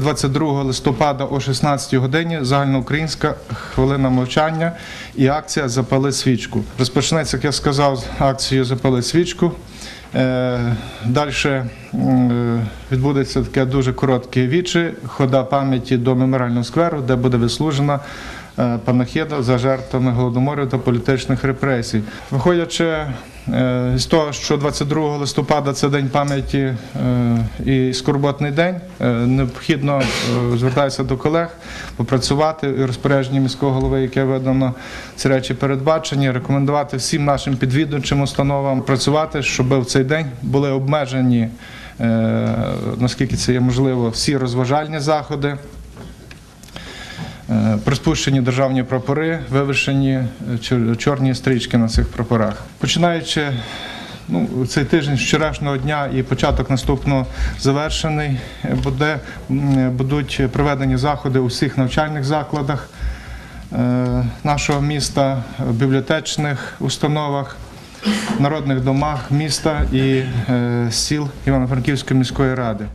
22 листопада о 16 годині загальноукраїнська хвилина мовчання і акція Запали свічку. Розпочнеться, як я сказав, акцію Запали свічку. Далі відбудеться таке дуже коротке вічі, хода пам'яті до меморіального скверу, де буде вислужена е, панахида за жертвами голодомору та політичних репресій. Виходячи е, з того, що 22 листопада це день пам'яті е, і скорботний день, необхідно звертаюся до колег попрацювати і розпорядження міського голови, яке видано ці речі передбачені, рекомендувати всім нашим підвідувачим установам працювати, щоб в цей день були обмежені, наскільки це є можливо, всі розважальні заходи. Е, Приспущені державні прапори, вивішені е, чорні стрічки на цих прапорах. Починаючи ну, цей тиждень вчорашнього дня і початок наступного завершений, е, буде, будуть проведені заходи у всіх навчальних закладах е, нашого міста, бібліотечних установах, народних домах міста і е, сіл Івано-Франківської міської ради.